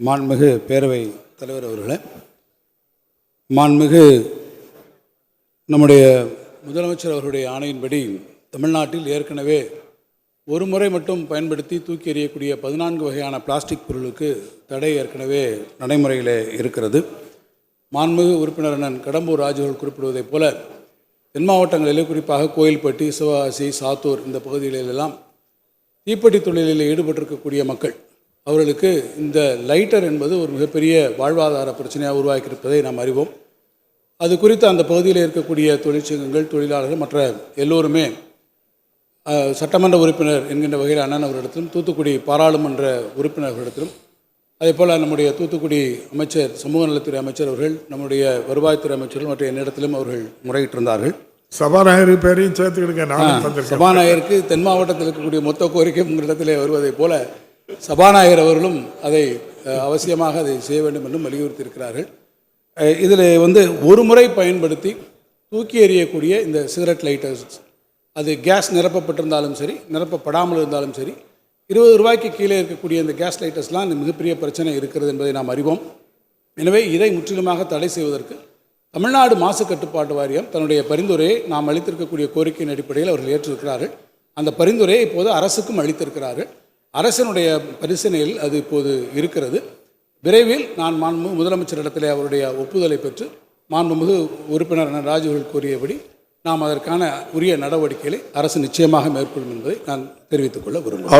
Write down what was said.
மாண்புமிகு பேரவை தலைவர் அவர்களே மாண்புமிகு நம்முடைய முதலமைச்சர் அவர்களுடைய ஆணையின்படி தமிழ்நாட்டில் ஏற்கனவே ஒரு முறை மட்டும் பயன்படுத்தி தூக்கி எறியக்கூடிய பதினான்கு வகையான பிளாஸ்டிக் பொருளுக்கு தடை ஏற்கனவே நடைமுறையில் இருக்கிறது. மாண்புமிகு உறுப்பினர் அண்ணன் கடம்பூர் ராஜு அவர்கள் குறிப்பிடுவதைப் போல தென் மாவட்டங்களிலே குறிப்பாக கோயில்பட்டி சிவகாசி சாத்தூர் இந்த பகுதிகளிலெல்லாம் தீப்பெட்டி தொழிலில் ஈடுபட்டிருக்கக்கூடிய மக்கள் அவர்களுக்கு இந்த லைட்டர் என்பது ஒரு மிகப்பெரிய வாழ்வாதார பிரச்சனையாக உருவாக்கியிருப்பதை நாம் அறிவோம். அது குறித்து அந்த பகுதியில் இருக்கக்கூடிய தொழிற்சங்கங்கள் தொழிலாளர்கள் மற்ற எல்லோருமே சட்டமன்ற உறுப்பினர் என்கின்ற வகையில் அண்ணன் அவர்களிடத்திலும் தூத்துக்குடி பாராளுமன்ற உறுப்பினர்களிடத்திலும் அதே போல் நம்முடைய தூத்துக்குடி அமைச்சர் சமூக நலத்துறை அமைச்சர் அவர்கள் நம்முடைய வருவாய்த்துறை அமைச்சர்கள் மற்ற என்னிடத்திலும் அவர்கள் முறையிட்டிருந்தார்கள். சபாநாயகர் பேரையும் சேர்த்துக்கிடுங்க சபாநாயகருக்கு தென் மாவட்டத்தில் இருக்கக்கூடிய மொத்த கோரிக்கை உங்களிடத்திலே வருவதைப் போல சபாநாயகர் அவர்களும் அதை அவசியமாக அதை செய்ய வேண்டும் என்றும் வலியுறுத்தியிருக்கிறார்கள். இதில் வந்து ஒரு முறை பயன்படுத்தி தூக்கி எறியக்கூடிய இந்த சிகரெட் லைட்டர்ஸ் அது கேஸ் நிரப்பப்பட்டிருந்தாலும் சரி நிரப்பப்படாமல் இருந்தாலும் சரி இருபது ரூபாய்க்கு கீழே இருக்கக்கூடிய இந்த கேஸ் லைட்டர்ஸ்லாம் இந்த மிகப்பெரிய பிரச்சனை இருக்கிறது என்பதை நாம் அறிவோம். எனவே இதை முற்றிலுமாக தடை செய்வதற்கு தமிழ்நாடு மாசு கட்டுப்பாட்டு வாரியம் தன்னுடைய பரிந்துரையை நாம் அளித்திருக்கக்கூடிய கோரிக்கையின் அடிப்படையில் அவர்கள் ஏற்றிருக்கிறார்கள். அந்த பரிந்துரையை இப்போது அரசுக்கும் அளித்திருக்கிறார்கள். அரசினுடைய பரிசீலனையில் அது இப்போது இருக்கிறது. விரைவில் நான் மாண்பு முதலமைச்சரிடத்திலே அவருடைய ஒப்புதலை பெற்று மாண்புமிகு உறுப்பினர் என ராஜு கூறியபடி நாம் அதற்கான உரிய நடவடிக்கைகளை அரசு நிச்சயமாக மேற்கொள்ளும் என்பதை நான் தெரிவித்துக் கொள்ள விரும்புகிறேன்.